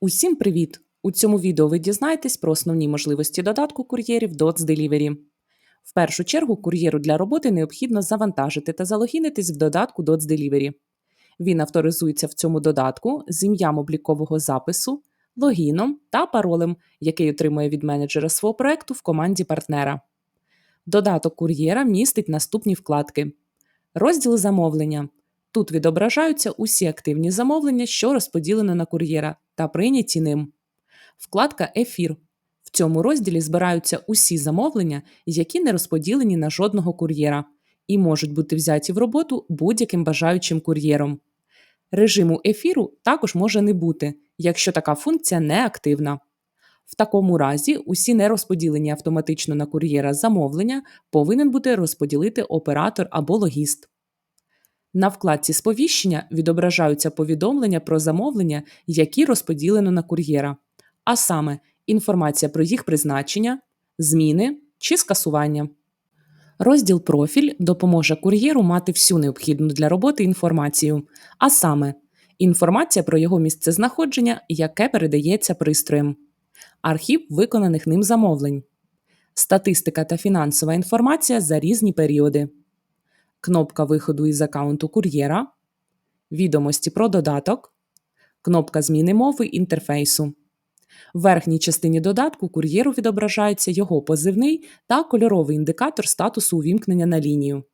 Усім привіт! У цьому відео ви дізнаєтесь про основні можливості додатку кур'єрів DOTS Delivery. В першу чергу кур'єру для роботи необхідно завантажити та залогінитись в додатку DOTS Delivery. Він авторизується в цьому додатку з ім'ям облікового запису, логіном та паролем, який отримує від менеджера свого проекту в команді партнера. Додаток кур'єра містить наступні вкладки: розділ замовлення. Тут відображаються усі активні замовлення, що розподілено на кур'єра та прийняті ним. Вкладка Ефір. В цьому розділі збираються усі замовлення, які не розподілені на жодного кур'єра, і можуть бути взяті в роботу будь-яким бажаючим кур'єром. Режиму ефіру також може не бути, якщо така функція не активна. В такому разі усі нерозподілені автоматично на кур'єра замовлення повинен бути розподілити оператор або логіст. На вкладці сповіщення відображаються повідомлення про замовлення, які розподілено на кур'єра, а саме інформація про їх призначення, зміни чи скасування. Розділ Профіль допоможе кур'єру мати всю необхідну для роботи інформацію, а саме інформація про його місцезнаходження, яке передається пристроєм, архів виконаних ним замовлень, статистика та фінансова інформація за різні періоди кнопка виходу із аккаунту кур'єра, відомості про додаток, кнопка зміни мови інтерфейсу. В верхній частині додатку кур'єру відображається його позивний та кольоровий індикатор статусу увімкнення на лінію.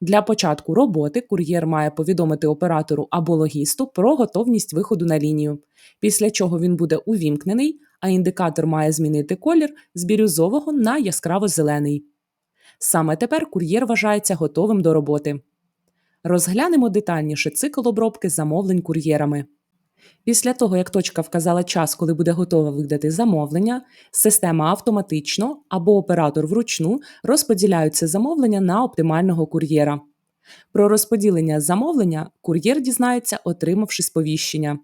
Для початку роботи кур'єр має повідомити оператору або логісту про готовність виходу на лінію, після чого він буде увімкнений, а індикатор має змінити колір з бірюзового на яскраво зелений. Саме тепер кур'єр вважається готовим до роботи. Розглянемо детальніше цикл обробки замовлень кур'єрами. Після того, як точка вказала час, коли буде готова видати замовлення, система автоматично або оператор вручну розподіляють це замовлення на оптимального кур'єра. Про розподілення замовлення кур'єр дізнається, отримавши сповіщення.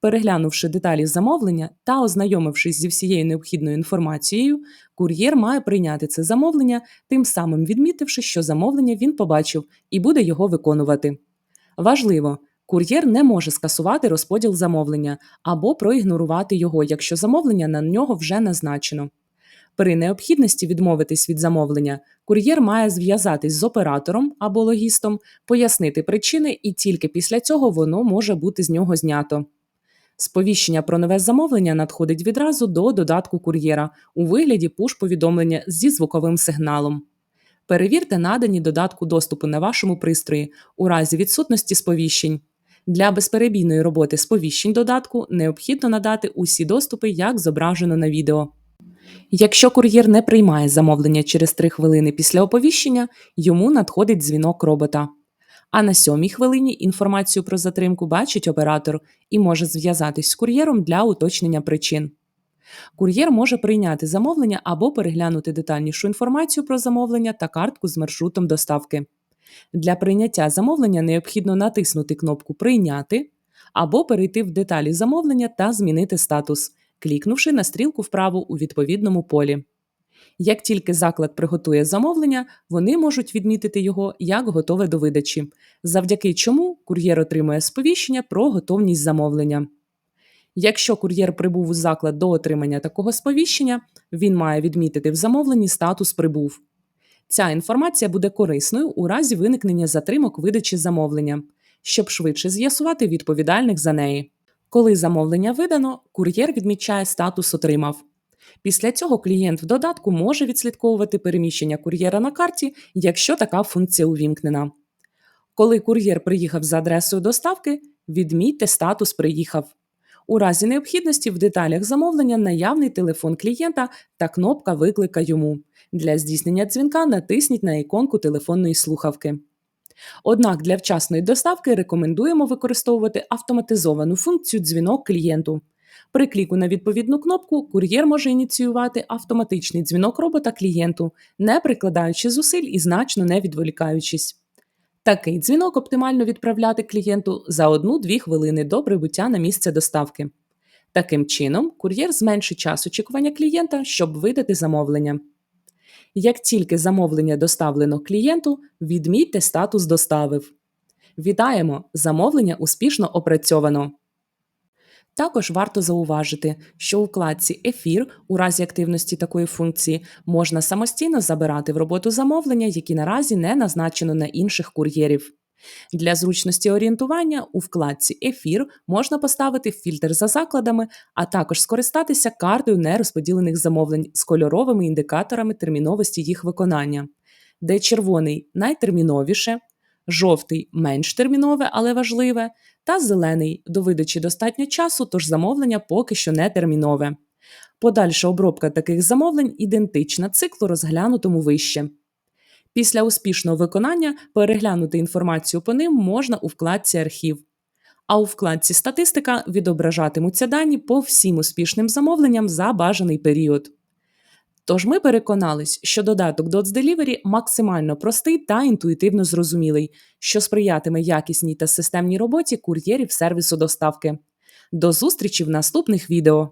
Переглянувши деталі замовлення та ознайомившись зі всією необхідною інформацією, кур'єр має прийняти це замовлення, тим самим відмітивши, що замовлення він побачив і буде його виконувати. Важливо, кур'єр не може скасувати розподіл замовлення або проігнорувати його, якщо замовлення на нього вже назначено. При необхідності відмовитись від замовлення, кур'єр має зв'язатись з оператором або логістом, пояснити причини, і тільки після цього воно може бути з нього знято. Сповіщення про нове замовлення надходить відразу до додатку кур'єра у вигляді пуш-повідомлення зі звуковим сигналом. Перевірте надані додатку доступу на вашому пристрої у разі відсутності сповіщень. Для безперебійної роботи сповіщень додатку необхідно надати усі доступи, як зображено на відео. Якщо кур'єр не приймає замовлення через 3 хвилини після оповіщення, йому надходить дзвінок робота. А на сьомій хвилині інформацію про затримку бачить оператор і може зв'язатись з кур'єром для уточнення причин. Кур'єр може прийняти замовлення або переглянути детальнішу інформацію про замовлення та картку з маршрутом доставки. Для прийняття замовлення необхідно натиснути кнопку Прийняти або перейти в деталі замовлення та змінити статус, клікнувши на стрілку вправо у відповідному полі. Як тільки заклад приготує замовлення, вони можуть відмітити його як готове до видачі, завдяки чому кур'єр отримує сповіщення про готовність замовлення. Якщо кур'єр прибув у заклад до отримання такого сповіщення, він має відмітити в замовленні статус прибув. Ця інформація буде корисною у разі виникнення затримок видачі замовлення, щоб швидше з'ясувати відповідальних за неї. Коли замовлення видано, кур'єр відмічає статус отримав. Після цього клієнт в додатку може відслідковувати переміщення кур'єра на карті, якщо така функція увімкнена. Коли кур'єр приїхав за адресою доставки, відмітьте статус Приїхав. У разі необхідності в деталях замовлення наявний телефон клієнта та кнопка Виклика йому. Для здійснення дзвінка натисніть на іконку телефонної слухавки. Однак для вчасної доставки рекомендуємо використовувати автоматизовану функцію дзвінок клієнту. При кліку на відповідну кнопку кур'єр може ініціювати автоматичний дзвінок робота клієнту, не прикладаючи зусиль і значно не відволікаючись. Такий дзвінок оптимально відправляти клієнту за 1-2 хвилини до прибуття на місце доставки. Таким чином, кур'єр зменшить час очікування клієнта, щоб видати замовлення. Як тільки замовлення доставлено клієнту, відмітьте статус доставив. Вітаємо! Замовлення успішно опрацьовано. Також варто зауважити, що у вкладці Ефір у разі активності такої функції можна самостійно забирати в роботу замовлення, які наразі не назначено на інших кур'єрів. Для зручності орієнтування у вкладці Ефір можна поставити фільтр за закладами, а також скористатися картою нерозподілених замовлень з кольоровими індикаторами терміновості їх виконання, де червоний найтерміновіше, жовтий менш термінове, але важливе, та зелений до видачі достатньо часу, тож замовлення поки що не термінове. Подальша обробка таких замовлень ідентична циклу, розглянутому вище. Після успішного виконання переглянути інформацію по ним можна у вкладці Архів. А у вкладці Статистика відображатимуться дані по всім успішним замовленням за бажаний період. Тож ми переконались, що додаток Dots Delivery максимально простий та інтуїтивно зрозумілий, що сприятиме якісній та системній роботі кур'єрів сервісу доставки. До зустрічі в наступних відео!